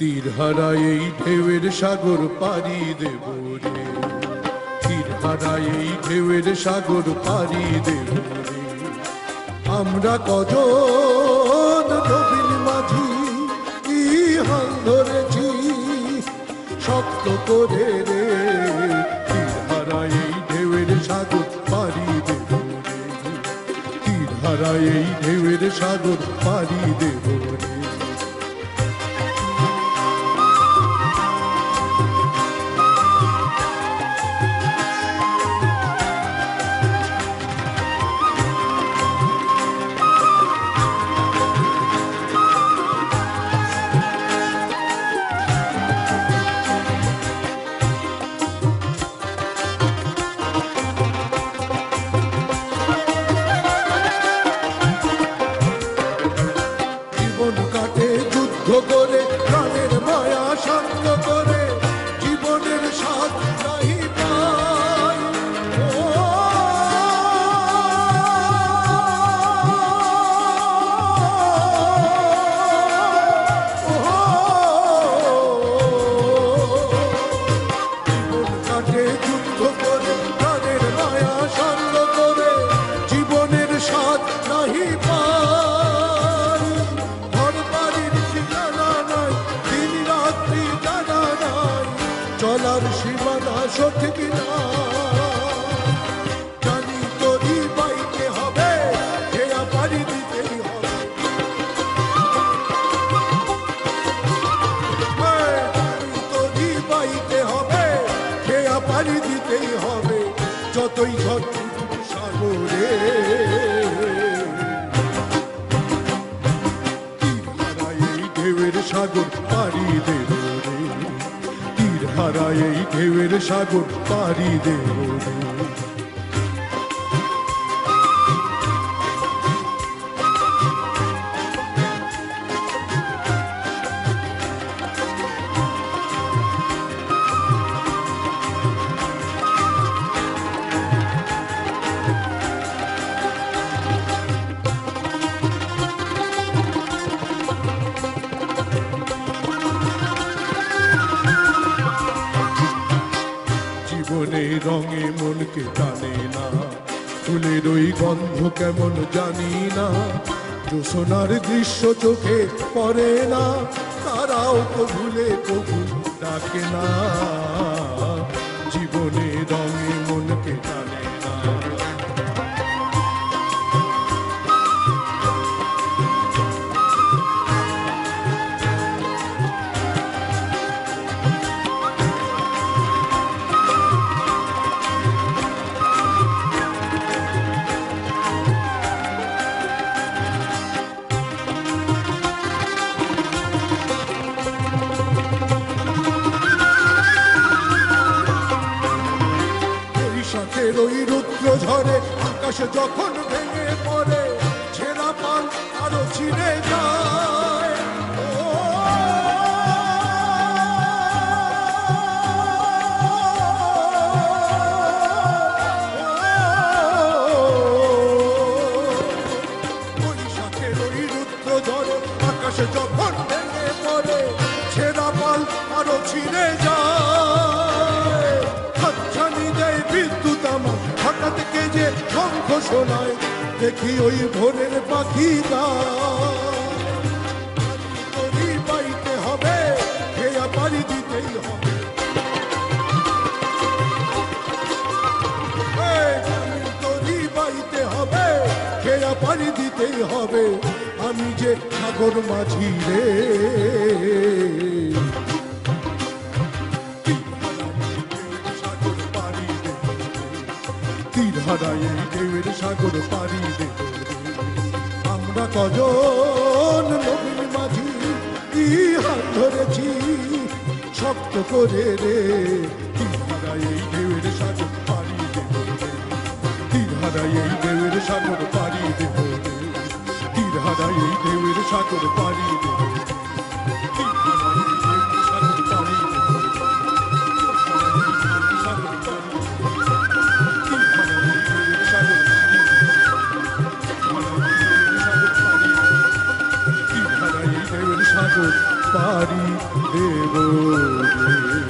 তীর হারায় এই ঢেউয়ের সাগর পাড়ি দেব রে। তীর হারায় এই ঢেউয়ের সাগর পাড়ি দেব রে। আমরা কজন নবীন মাঝি ইহান ধরেছি শক্ত করে রে। তীর হারায় এই ঢেউয়ের সাগর পাড়ি দেব রে। তীর হারায় এই ঢেউয়ের সাগর পাড়ি দেব রে। চলার সীমানা সঠিক না। জানি তোরই বাইতে হবে হেয়া পাড়ি দিতেই হবে। জানি তোরই হবে হেয়া পাড়ি দিতেই হবে, যতই উঠুক সাগরে। তীর ঢেউয়ের সাগর পাড়ি দেব তীর এই ঢেউয়ের সাগর পারি দেব রঙে মনকে টানে না। ফুলের ওই গন্ধ কেমন জানি না। জোসনার দৃশ্য চোখে পড়ে না। তারাও তো ভুলে কবু ডাকে না। জীবনে রঙে মনকে টানে বৈশাখের ওই রুদ্র ঝরে আকাশে যখন ভেঙে পড়ে, ছেঁড়া পাল আরও ছিঁড়ে যায়। বৈশাখের ওই রুদ্র ঝরে আকাশে যখন ভেঙে পড়ে, ছেঁড়া পাল আরও ছিঁড়ে যায়। শোনায় দেখি ওই ভোরের পাখিরা পাইতে হবে খেয়া পাড়ি দিতেই হবে। হবে খেয়া পাড়ি দিতেই হবে। আমি যে সাগর মাঝি রে। এই ঢেউয়ের সাগর পাড়ি দেব। আমরা কজন নবীন মাঝি ইহান ধরেছি শক্ত করে রে। এই ঢেউয়ের সাগর পাড়ি দেব। এই ঢেউয়ের সাগর পাড়ি দেব। এই ঢেউয়ের সাগর পাড়ি দেব। সাগর পারি দেব রে